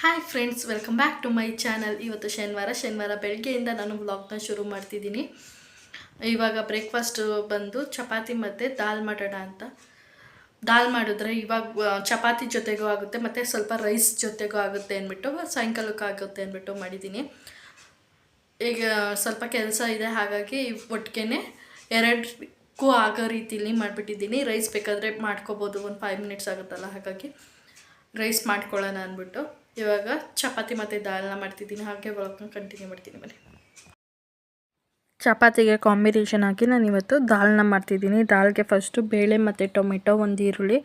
Hi friends welcome back to my channel ಇವತ್ತು ಶನಿವಾರ ಶನಿವಾರ ಬೆಳಗ್ಗೆಯಿಂದ ನಾನು ಬ್ಲಾಗ್ನ ಶುರು ಮಾಡ್ತಿದ್ದೀನಿ. ಇವಾಗ ಬ್ರೇಕ್ಫಾಸ್ಟು ಬಂದು ಚಪಾತಿ ಮತ್ತು ದಾಲ್ ಮಾಡೋಣ ಅಂತ. ದಾಲ್ ಮಾಡಿದ್ರೆ ಇವಾಗ ಚಪಾತಿ ಜೊತೆಗೂ ಆಗುತ್ತೆ, ಮತ್ತು ಸ್ವಲ್ಪ ರೈಸ್ ಜೊತೆಗೂ ಆಗುತ್ತೆ ಅಂದ್ಬಿಟ್ಟು, ಸಾಯಂಕಾಲಕ್ಕೆ ಆಗುತ್ತೆ ಅಂದ್ಬಿಟ್ಟು ಮಾಡಿದ್ದೀನಿ. ಈಗ ಸ್ವಲ್ಪ ಕೆಲಸ ಇದೆ, ಹಾಗಾಗಿ ಒಟ್ಟಿಗೆ ಎರಡಕ್ಕೂ ಆಗೋ ರೀತಿಲಿ ಮಾಡಿಬಿಟ್ಟಿದ್ದೀನಿ. ರೈಸ್ ಬೇಕಾದರೆ ಮಾಡ್ಕೋಬೋದು, ಒಂದು ಫೈವ್ ಮಿನಿಟ್ಸ್ ಆಗುತ್ತಲ್ಲ, ಹಾಗಾಗಿ ರೈಸ್ ಮಾಡ್ಕೊಳ್ಳೋಣ ಅಂದ್ಬಿಟ್ಟು. ಇವಾಗ ಚಪಾತಿ ಮತ್ತು ದಾಲ್ನ ಮಾಡ್ತಿದ್ದೀನಿ, ಹಾಗೆ ಒಳಗೆ ಕಂಟಿನ್ಯೂ ಮಾಡ್ತೀನಿ ಮನೆ. ಚಪಾತಿಗೆ ಕಾಂಬಿನೇಷನ್ ಹಾಕಿ ನಾನು ಇವತ್ತು ದಾಲ್ನ ಮಾಡ್ತಿದ್ದೀನಿ. ದಾಲ್ಗೆ ಫಸ್ಟು ಬೇಳೆ ಮತ್ತು ಟೊಮೆಟೊ, ಒಂದು ಈರುಳ್ಳಿ.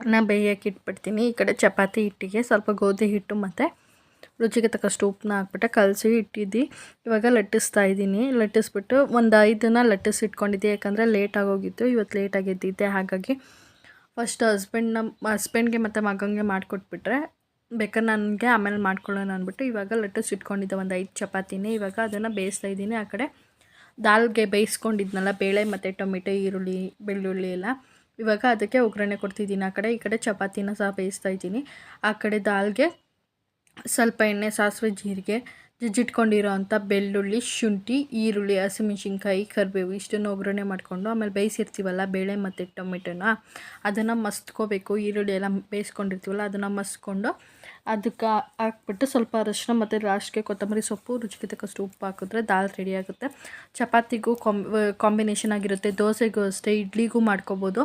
ನ ಬೇಯಕ್ಕೆ ಇಟ್ಬಿಡ್ತೀನಿ. ಈ ಕಡೆ ಚಪಾತಿ ಹಿಟ್ಟಿಗೆ ಸ್ವಲ್ಪ ಗೋಧಿ ಹಿಟ್ಟು ಮತ್ತು ರುಚಿಗೆ ತಕ್ಕಷ್ಟು ಉಪ್ಪನ್ನ ಹಾಕ್ಬಿಟ್ಟು ಕಲಸಿ ಇಟ್ಟಿದ್ದು. ಇವಾಗ ಲಟ್ಟಿಸ್ತಾ ಇದ್ದೀನಿ. ಲಟ್ಟಿಸ್ಬಿಟ್ಟು ಒಂದು ಐದನ್ನ ಲಟ್ಟಿಸಿ ಇಟ್ಕೊಂಡಿದ್ದೆ. ಯಾಕಂದರೆ ಲೇಟ್ ಆಗೋಗಿತ್ತು. ಇವತ್ತು ಲೇಟಾಗಿ ಎದ್ದಿದ್ದೆ ಹಾಗಾಗಿ ಫಸ್ಟ್ ಹಸ್ಬೆಂಡ್ನ ಹಸ್ಬೆಂಡ್ಗೆ ಮತ್ತು ಮಗನಿಗೆ ಮಾಡಿಕೊಟ್ಬಿಟ್ರೆ ಬೇಕಾದ್ರೆ ನನಗೆ ಆಮೇಲೆ ಮಾಡ್ಕೊಳ್ಳೋಣ ಅಂದ್ಬಿಟ್ಟು ಇವಾಗ ಲೆಟಸ್ ಇಟ್ಕೊಂಡಿದ್ದೆ ಒಂದು ಐದು ಚಪಾತಿನೇ. ಇವಾಗ ಅದನ್ನು ಬೇಯಿಸ್ತಾ ಇದ್ದೀನಿ. ಆ ಕಡೆ ದಾಲ್ಗೆ ಬೇಯಿಸ್ಕೊಂಡಿದ್ನಲ್ಲ, ಬೇಳೆ ಮತ್ತು ಟೊಮೆಟೊ, ಈರುಳ್ಳಿ, ಬೆಳ್ಳುಳ್ಳಿ ಎಲ್ಲ. ಇವಾಗ ಅದಕ್ಕೆ ಒಗ್ಗರಣೆ ಕೊಡ್ತಿದ್ದೀನಿ. ಆ ಕಡೆ ಈ ಕಡೆ ಚಪಾತಿನ ಸಹ ಬೇಯಿಸ್ತಾ ಇದ್ದೀನಿ. ಆ ಕಡೆ ದಾಲ್ಗೆ ಸ್ವಲ್ಪ ಎಣ್ಣೆ, ಸಾಸಿವೆ, ಜೀರಿಗೆ, ಜಜ್ಜಿಟ್ಕೊಂಡಿರೋ ಅಂಥ ಬೆಳ್ಳುಳ್ಳಿ, ಶುಂಠಿ, ಈರುಳ್ಳಿ, ಹಸಿಮೆಣ್ಸಿನ್ಕಾಯಿ, ಕರಿಬೇವು ಇಷ್ಟನ್ನು ಒಗ್ಗರಣೆ ಮಾಡಿಕೊಂಡು ಆಮೇಲೆ ಬೇಯಿಸಿರ್ತೀವಲ್ಲ, ಬೇಳೆ ಮತ್ತು ಟೊಮೆಟೊನ, ಅದನ್ನು ಮಸ್ತ್ಕೋಬೇಕು. ಈರುಳ್ಳಿ ಎಲ್ಲ ಬೇಯಿಸ್ಕೊಂಡಿರ್ತೀವಲ್ಲ, ಅದನ್ನು ಮಸ್ಕೊಂಡು ಅದಕ್ಕೆ ಹಾಕ್ಬಿಟ್ಟು ಸ್ವಲ್ಪ ಅರಶಿನ ಮತ್ತು ಲಾಸ್ಟ್ಗೆ ಕೊತ್ತಂಬರಿ ಸೊಪ್ಪು, ರುಚಿಗೆ ತಕ್ಕಷ್ಟು ಉಪ್ಪು ಹಾಕಿದ್ರೆ ದಾಲ್ ರೆಡಿ ಆಗುತ್ತೆ. ಚಪಾತಿಗೂ ಕಾಂಬ್ ಕಾಂಬಿನೇಷನ್ ಆಗಿರುತ್ತೆ. ದೋಸೆಗೂ ಅಷ್ಟೇ, ಇಡ್ಲಿಗೂ ಮಾಡ್ಕೋಬೋದು.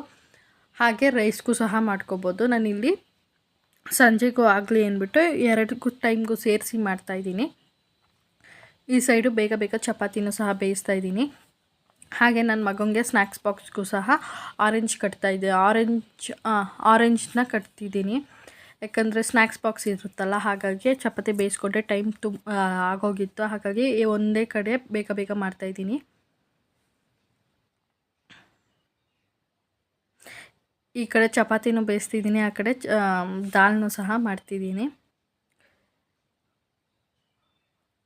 ಹಾಗೆ ರೈಸ್ಗೂ ಸಹ ಮಾಡ್ಕೋಬೋದು. ನಾನಿಲ್ಲಿ ಸಂಜೆಗೂ ಆಗಲಿ ಅಂದ್ಬಿಟ್ಟು ಎರಡಕ್ಕೂ ಟೈಮ್ಗೂ ಸೇರಿಸಿ ಮಾಡ್ತಾಯಿದ್ದೀನಿ ಈ ಸೈಡು ಬೇಗ ಬೇಗ ಚಪಾತಿನೂ ಸಹ ಬೇಯಿಸ್ತಾ ಇದ್ದೀನಿ. ಹಾಗೆ ನನ್ನ ಮಗನಿಗೆ ಸ್ನ್ಯಾಕ್ಸ್ ಬಾಕ್ಸ್ಗೂ ಸಹ ಆರೆಂಜ್ ಕಟ್ತಾಯಿದ್ದೆ ಆರೆಂಜ್ ಆರೆಂಜ್ನ ಕಟ್ತಿದ್ದೀನಿ. ಯಾಕಂದರೆ ಸ್ನ್ಯಾಕ್ಸ್ ಬಾಕ್ಸ್ ಇರುತ್ತಲ್ಲ, ಹಾಗಾಗಿ ಚಪಾತಿ ಬೇಯಿಸ್ಕೊಂಡ್ರೆ ಟೈಮ್ ತುಂಬ ಆಗೋಗಿತ್ತು. ಹಾಗಾಗಿ ಒಂದೇ ಕಡೆ ಬೇಗ ಬೇಗ ಮಾಡ್ತಾಯಿದ್ದೀನಿ ಈ ಕಡೆ ಚಪಾತಿನೂ ಬೇಯಿಸ್ತಿದ್ದೀನಿ, ಆ ಕಡೆ ದಾಲ್ನೂ ಸಹ ಮಾಡ್ತಿದ್ದೀನಿ.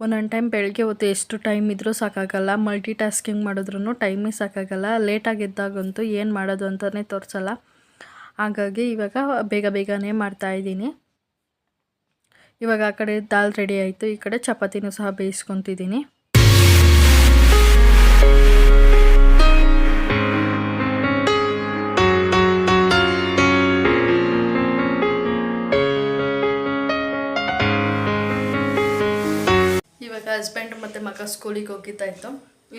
ಒಂದೊಂದು ಟೈಮ್ ಬೆಳಗ್ಗೆ ಹೊತ್ತು ಎಷ್ಟು ಟೈಮ್ ಇದ್ದರೂ ಸಾಕಾಗಲ್ಲ. ಮಲ್ಟಿ ಟಾಸ್ಕಿಂಗ್ ಮಾಡಿದ್ರೂ ಟೈಮೇ ಸಾಕಾಗಲ್ಲ. ಲೇಟಾಗಿ ಎದ್ದಾಗಂತೂ ಏನು ಮಾಡೋದು ಅಂತಲೇ ತೋರಿಸಲ್ಲ. ಹಾಗಾಗಿ ಇವಾಗ ಬೇಗ ಬೇಗನೆ ಮಾಡ್ತಾಯಿದ್ದೀನಿ ಇವಾಗ ಆ ಕಡೆ ದಾಲ್ ರೆಡಿ ಆಯಿತು. ಈ ಕಡೆ ಚಪಾತಿನೂ ಸಹ ಬೇಯಿಸ್ಕೊತಿದ್ದೀನಿ. ಇವಾಗ ಹಸ್ಬೆಂಡ್ ಮತ್ತು ಮಗ ಸ್ಕೂಲಿಗೆ ಹೋಗಿದ್ದಾಯಿತು.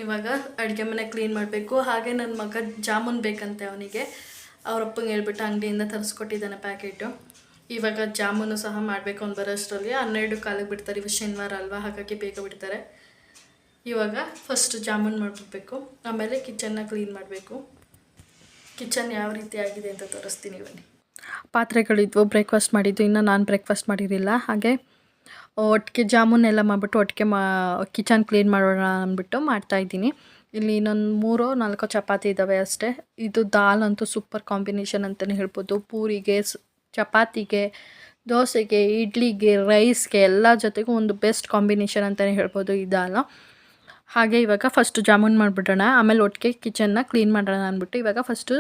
ಇವಾಗ ಅಡುಗೆ ಮನೆ ಕ್ಲೀನ್ ಮಾಡಬೇಕು. ಹಾಗೆ ನನ್ನ ಮಗ ಜಾಮೂನ್ ಬೇಕಂತೆ ಅವನಿಗೆ. ಅವರಪ್ಪಂಗೆ ಹೇಳ್ಬಿಟ್ಟು ಅಂಗಡಿಯಿಂದ ತರಿಸ್ಕೊಟ್ಟಿದ್ದಾನೆ ಪ್ಯಾಕೆಟು. ಇವಾಗ ಜಾಮೂನು ಸಹ ಮಾಡಬೇಕು ಅಂತ ಬರೋಷ್ಟರಲ್ಲಿ ಹನ್ನೆರಡು ಕಾಲಿಗೆ ಬಿಡ್ತಾರೆ, ಇವಾಗ ಶನಿವಾರ ಅಲ್ವಾ, ಹಾಗಾಗಿ ಬೇಗ ಬಿಡ್ತಾರೆ. ಇವಾಗ ಫಸ್ಟ್ ಜಾಮೂನ್ ಮಾಡಿಬಿಡ್ಬೇಕು, ಆಮೇಲೆ ಕಿಚನ್ನ ಕ್ಲೀನ್ ಮಾಡಬೇಕು. ಕಿಚನ್ ಯಾವ ರೀತಿ ಆಗಿದೆ ಅಂತ ತೋರಿಸ್ತೀನಿ ಬನ್ನಿ. ಪಾತ್ರೆಗಳಿದ್ವು ಬ್ರೇಕ್ಫಾಸ್ಟ್ ಮಾಡಿದ್ದು, ಇನ್ನು ನಾನು ಬ್ರೇಕ್ಫಾಸ್ಟ್ ಮಾಡಿರಲಿಲ್ಲ, ಹಾಗೆ ಒಟ್ಟಿಗೆ ಜಾಮೂನೆಲ್ಲ ಮಾಡಿಬಿಟ್ಟು ಒಟ್ಟಿಗೆ ಮಾ ಕಿಚನ್ ಕ್ಲೀನ್ ಮಾಡೋಣ ಅಂದ್ಬಿಟ್ಟು ಮಾಡ್ತಾಯಿದ್ದೀನಿ ಇಲ್ಲಿ ಇನ್ನೊಂದು ಮೂರೋ, ನಾಲ್ಕೋ ಚಪಾತಿ ಇದ್ದಾವೆ ಅಷ್ಟೇ. ಇದು ದಾಲ್ ಅಂತೂ ಸೂಪರ್ ಕಾಂಬಿನೇಷನ್ ಅಂತಲೇ ಹೇಳ್ಬೋದು. ಪೂರಿಗೆ ಚಪಾತಿಗೆ, ದೋಸೆಗೆ, ಇಡ್ಲಿಗೆ, ರೈಸ್ಗೆ ಎಲ್ಲ ಜೊತೆಗೂ ಒಂದು ಬೆಸ್ಟ್ ಕಾಂಬಿನೇಷನ್ ಅಂತಲೇ ಹೇಳ್ಬೋದು ಈ ದಾಲ್. ಹಾಗೆ ಇವಾಗ ಫಸ್ಟು ಜಾಮೂನ್ ಮಾಡಿಬಿಡೋಣ. ಆಮೇಲೆ ಒಟ್ಟಿಗೆ ಕಿಚನ್ನ ಕ್ಲೀನ್ ಮಾಡೋಣ ಅಂದ್ಬಿಟ್ಟು ಇವಾಗ ಫಸ್ಟು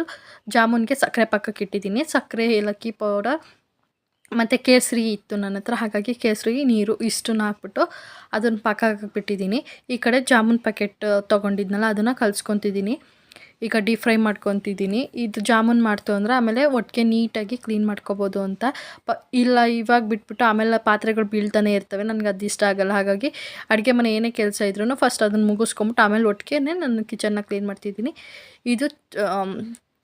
ಜಾಮೂನ್ಗೆ ಸಕ್ಕರೆ ಪಕ್ಕಕ್ಕೆ ಇಟ್ಟಿದ್ದೀನಿ. ಸಕ್ಕರೆ, ಏಲಕ್ಕಿ ಪೌಡರ್ ಮತ್ತು ಕೇಸರಿ ಇತ್ತು ನನ್ನ ಹತ್ರ, ಹಾಗಾಗಿ ಕೇಸರಿ ನೀರು ಇಷ್ಟನ್ನ ಹಾಕ್ಬಿಟ್ಟು ಅದನ್ನು ಪಾಕ ಹಾಕಿಬಿಟ್ಟಿದ್ದೀನಿ. ಈ ಕಡೆ ಜಾಮೂನ್ ಪ್ಯಾಕೆಟ್ ತೊಗೊಂಡಿದ್ನಲ್ಲ, ಅದನ್ನು ಕಲ್ಸ್ಕೊತಿದ್ದೀನಿ. ಈಗ ಡೀಪ್ ಫ್ರೈ ಮಾಡ್ಕೊತಿದ್ದೀನಿ. ಇದು ಜಾಮೂನ್ ಮಾಡ್ತು ಅಂದರೆ ಆಮೇಲೆ ಒಟ್ಟಿಗೆ ನೀಟಾಗಿ ಕ್ಲೀನ್ ಮಾಡ್ಕೋಬೋದು ಅಂತ. ಪ, ಇಲ್ಲ, ಇವಾಗ ಬಿಟ್ಬಿಟ್ಟು ಆಮೇಲೆ ಪಾತ್ರೆಗಳು ಬೀಳ್ತಾನೆ ಇರ್ತವೆ, ನನಗೆ ಅದು ಇಷ್ಟ ಆಗಲ್ಲ. ಹಾಗಾಗಿ ಅಡುಗೆ ಮನೆ ಏನೇ ಕೆಲಸ ಇದ್ರೂ ಫಸ್ಟ್ ಅದನ್ನು ಮುಗಿಸ್ಕೊಂಬಿಟ್ಟು ಆಮೇಲೆ ಒಟ್ಟಿಗೆ ನಾನು ಕಿಚನ್ನ ಕ್ಲೀನ್ ಮಾಡ್ತಿದ್ದೀನಿ. ಇದು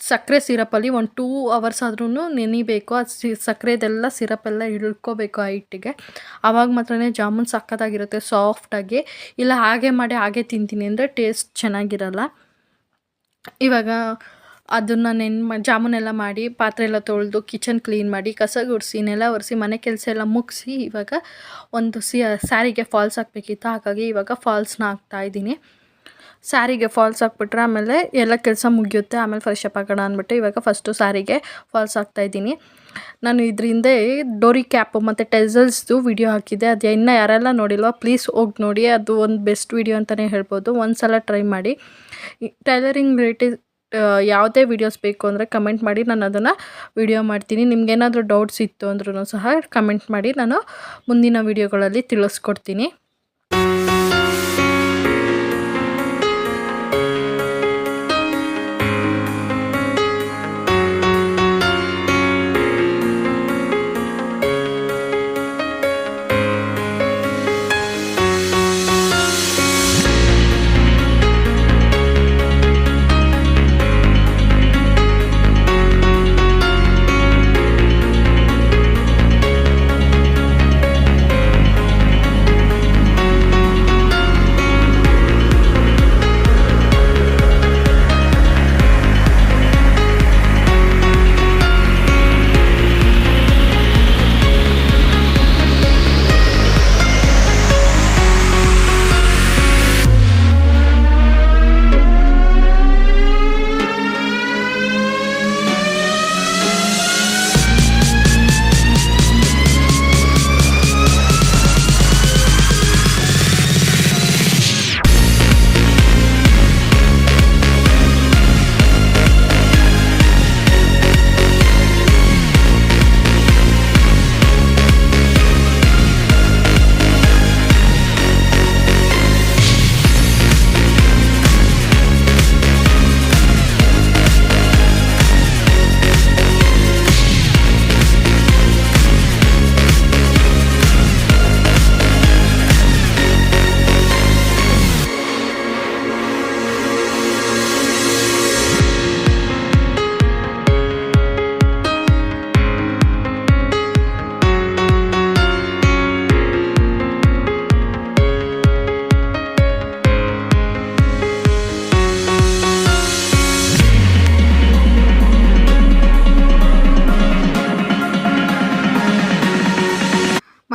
ಸಕ್ಕರೆ ಸಿರಪಲ್ಲಿ ಒಂದು ಟೂ ಅವರ್ಸ್ ಆದ್ರೂ ನೆನಿಬೇಕು. ಅದು ಸಿ ಸಕ್ಕರೆದೆಲ್ಲ ಸಿರಪೆಲ್ಲ ಇಳ್ಕೋಬೇಕು ಆ ಹಿಟ್ಟಿಗೆ. ಆವಾಗ ಮಾತ್ರ ಜಾಮೂನ್ ಸಕ್ಕತ್ತಾಗಿರುತ್ತೆ, ಸಾಫ್ಟಾಗಿ. ಇಲ್ಲ, ಹಾಗೆ ಮಾಡಿ ಹಾಗೆ ತಿಂತೀನಿ ಅಂದರೆ ಟೇಸ್ಟ್ ಚೆನ್ನಾಗಿರಲ್ಲ. ಇವಾಗ ಅದನ್ನು ನೆನ್ ಜಾಮೂನೆಲ್ಲ ಮಾಡಿ, ಪಾತ್ರೆ ಎಲ್ಲ ತೊಳೆದು ಕಿಚನ್ ಕ್ಲೀನ್ ಮಾಡಿ ಕಸ ಗುಡಿಸಿ ನೆಲ ಒರೆಸಿ, ಮನೆ ಕೆಲಸ ಎಲ್ಲ ಮುಗಿಸಿ ಇವಾಗ ಒಂದು ಸಿ ಸ್ಯಾರಿಗೆ ಫಾಲ್ಸ್ ಹಾಕ್ಬೇಕಿತ್ತು. ಹಾಗಾಗಿ ಇವಾಗ ಫಾಲ್ಸ್ನ ಹಾಕ್ತಾಯಿದ್ದೀನಿ ಸ್ಯಾರಿಗೆ ಫಾಲ್ಸ್ ಹಾಕ್ಬಿಟ್ರೆ ಆಮೇಲೆ ಎಲ್ಲ ಕೆಲಸ ಮುಗಿಯುತ್ತೆ, ಆಮೇಲೆ ಫ್ರೆಶ್ ಅಪ್ ಆಗೋಣ ಅಂದ್ಬಿಟ್ಟು ಇವಾಗ ಫಸ್ಟು ಸ್ಯಾರಿಗೆ ಫಾಲ್ಸ್ ಹಾಕ್ತಾಯಿದ್ದೀನಿ ನಾನು ಇದರಿಂದ ಡೋರಿ ಕ್ಯಾಪು ಮತ್ತು ಟೆಸಲ್ಸ್ದು ವಿಡಿಯೋ ಹಾಕಿದ್ದೆ. ಅದು ಇನ್ನೂ ಯಾರೆಲ್ಲ ನೋಡಿಲ್ವ ಪ್ಲೀಸ್ ಹೋಗಿ ನೋಡಿ. ಅದು ಒಂದು ಬೆಸ್ಟ್ ವಿಡಿಯೋ ಅಂತಲೇ ಹೇಳ್ಬೋದು. ಒಂದು ಸಲ ಟ್ರೈ ಮಾಡಿ ಟೈಲರಿಂಗ್ ರಿಲೇಟೆಡ್ ಯಾವುದೇ ವೀಡಿಯೋಸ್ ಬೇಕು ಅಂದರೆ ಕಮೆಂಟ್ ಮಾಡಿ. ನಾನು ಅದನ್ನು ವಿಡಿಯೋ ಮಾಡ್ತೀನಿ. ನಿಮ್ಗೇನಾದರೂ ಡೌಟ್ಸ್ ಇತ್ತು ಅಂದ್ರೂ ಸಹ ಕಮೆಂಟ್ ಮಾಡಿ. ನಾನು ಮುಂದಿನ ವೀಡಿಯೋಗಳಲ್ಲಿ ತಿಳಿಸ್ಕೊಡ್ತೀನಿ.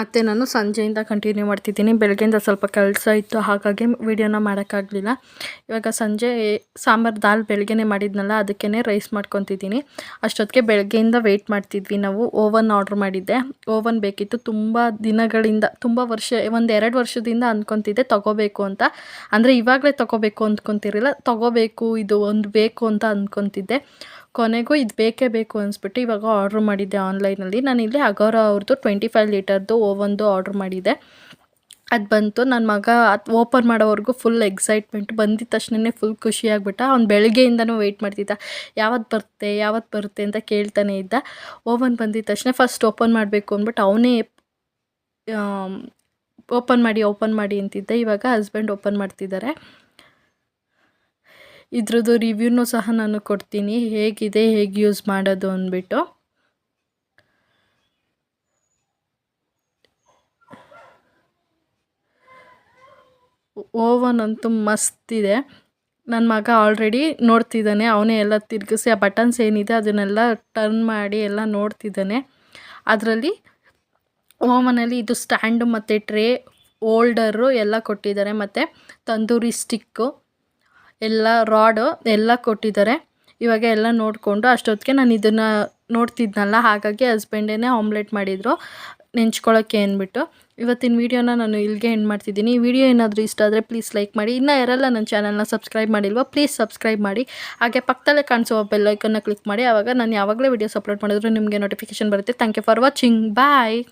ಮತ್ತು ನಾನು ಸಂಜೆಯಿಂದ ಕಂಟಿನ್ಯೂ ಮಾಡ್ತಿದ್ದೀನಿ. ಬೆಳಗ್ಗೆಯಿಂದ ಸ್ವಲ್ಪ ಕೆಲಸ ಇತ್ತು, ಹಾಗಾಗಿ ವೀಡಿಯೋನ ಮಾಡೋಕ್ಕಾಗಲಿಲ್ಲ. ಇವಾಗ ಸಂಜೆ ಸಾಂಬಾರು ದಾಲ್ ಬೆಳಗ್ಗೆನೇ ಮಾಡಿದ್ನಲ್ಲ ಅದಕ್ಕೇ ರೈಸ್ ಮಾಡ್ಕೊತಿದ್ದೀನಿ. ಅಷ್ಟೊತ್ತಿಗೆ ಬೆಳಗ್ಗೆಯಿಂದ ವೆಯ್ಟ್ ಮಾಡ್ತಿದ್ವಿ ನಾವು. ಓವನ್ ಆರ್ಡ್ರ್ ಮಾಡಿದ್ದೆ. ಓವನ್ ಬೇಕಿತ್ತು. ತುಂಬ ದಿನಗಳಿಂದ, ತುಂಬ ವರ್ಷ, ಒಂದು ಎರಡು ವರ್ಷದಿಂದ ಅಂದ್ಕೊತಿದ್ದೆ ತೊಗೋಬೇಕು ಅಂತ. ಅಂದರೆ ಇವಾಗಲೇ ತೊಗೋಬೇಕು ಅಂದ್ಕೊತಿರಲಿಲ್ಲ ತೊಗೋಬೇಕು, ಇದು ಒಂದು ಬೇಕು ಅಂತ ಅಂದ್ಕೊತಿದ್ದೆ ಕೊನೆಗೂ ಇದು ಬೇಕೇ ಬೇಕು ಅನಿಸ್ಬಿಟ್ಟು ಇವಾಗ ಆರ್ಡ್ರ್ ಮಾಡಿದ್ದೆ ಆನ್ಲೈನಲ್ಲಿ ನಾನು ಇಲ್ಲಿ ಅಗೋರ ಅವ್ರದ್ದು ಟ್ವೆಂಟಿ ಫೈವ್ ಲೀಟರ್ದು ಓವನ್ದು ಆರ್ಡ್ರ್ ಮಾಡಿದ್ದೆ ಅದು ಬಂತು. ನನ್ನ ಮಗ ಅದು ಓಪನ್ ಮಾಡೋವರೆಗೂ ಫುಲ್ ಎಕ್ಸೈಟ್ಮೆಂಟ್ ಬಂದಿದ ತಕ್ಷಣವೇ ಫುಲ್ ಖುಷಿಯಾಗ್ಬಿಟ್ಟ ಅವ್ನು ಬೆಳಗ್ಗೆಯಿಂದನೂ ವೆಯ್ಟ್ ಮಾಡ್ತಿದ್ದ. ಯಾವತ್ತು ಬರುತ್ತೆ ಯಾವತ್ತು ಬರುತ್ತೆ ಅಂತ ಕೇಳ್ತಾನೆ ಇದ್ದ. ಓವನ್ ಬಂದಿದ್ದ ತಕ್ಷಣ ಫಸ್ಟ್ ಓಪನ್ ಮಾಡಬೇಕು ಅಂದ್ಬಿಟ್ಟು ಅವನೇ ಓಪನ್ ಮಾಡಿ ಓಪನ್ ಮಾಡಿ ಅಂತಿದ್ದೆ. ಇವಾಗ ಹಸ್ಬೆಂಡ್ ಓಪನ್ ಮಾಡ್ತಿದ್ದಾರೆ. ಇದ್ರದ್ದು ರಿವ್ಯೂನೂ ಸಹ ನಾನು ಕೊಡ್ತೀನಿ. ಹೇಗಿದೆ, ಹೇಗೆ ಯೂಸ್ ಮಾಡೋದು ಅಂದ್ಬಿಟ್ಟು. ಓವನ್ ಅಂತೂ ಇದೆ. ನನ್ನ ಮಗ ಆಲ್ರೆಡಿ ನೋಡ್ತಿದ್ದಾನೆ. ಅವನೇ ಎಲ್ಲ ತಿರುಗಿಸಿ ಆ ಬಟನ್ಸ್ ಏನಿದೆ ಅದನ್ನೆಲ್ಲ ಟರ್ನ್ ಮಾಡಿ ಎಲ್ಲ ನೋಡ್ತಿದ್ದಾನೆ. ಅದರಲ್ಲಿ ಓವನಲ್ಲಿ ಇದು ಸ್ಟ್ಯಾಂಡು ಮತ್ತು ಟ್ರೇ ಓಲ್ಡರು ಎಲ್ಲ ಕೊಟ್ಟಿದ್ದಾರೆ. ಮತ್ತು ತಂದೂರಿ ಸ್ಟಿಕ್ಕು ಎಲ್ಲ ರಾಡು ಎಲ್ಲ ಕೊಟ್ಟಿದ್ದಾರೆ. ಇವಾಗ ಎಲ್ಲ ನೋಡಿಕೊಂಡು ಅಷ್ಟೊತ್ತಿಗೆ ನಾನು ಇದನ್ನು ನೋಡ್ತಿದ್ನಲ್ಲ, ಹಾಗಾಗಿ ಹಸ್ಬೆಂಡೇ ಆಮ್ಲೆಟ್ ಮಾಡಿದರು. ನೆಂಚ್ಕೊಳ್ಳೋಕ್ಕೆ ಅಂದ್ಬಿಟ್ಟು. ಇವತ್ತಿನ ವೀಡಿಯೋನ ನಾನು ಇಲ್ಲಿಗೆ ಎಂಡ್ ಮಾಡ್ತಿದ್ದೀನಿ. ಈ ವಿಡಿಯೋ ಏನಾದರೂ ಇಷ್ಟ ಆದರೆ ಪ್ಲೀಸ್ ಲೈಕ್ ಮಾಡಿ. ಇನ್ನೂ ಯಾರೆಲ್ಲ ನನ್ನ ಚಾನಲ್ನ ಸಬ್ಸ್ಕ್ರೈಬ್ ಮಾಡಿಲ್ವೋ ಪ್ಲೀಸ್ ಸಬ್ಸ್ಕ್ರೈಬ್ ಮಾಡಿ. ಹಾಗೆ ಪಕ್ಕದಲ್ಲೇ ಕಾಣಿಸುವ ಬೆಲ್ಲೈಕನ್ನ ಕ್ಲಿಕ್ ಮಾಡಿ. ಆವಾಗ ನಾನು ಯಾವಾಗಲೇ ವೀಡಿಯೋಸ್ ಅಪ್ಲೋಡ್ ಮಾಡಿದ್ರು ನಿಮಗೆ ನೋಟಿಫಿಕೇಶನ್ ಬರುತ್ತೆ. Thank you for watching bye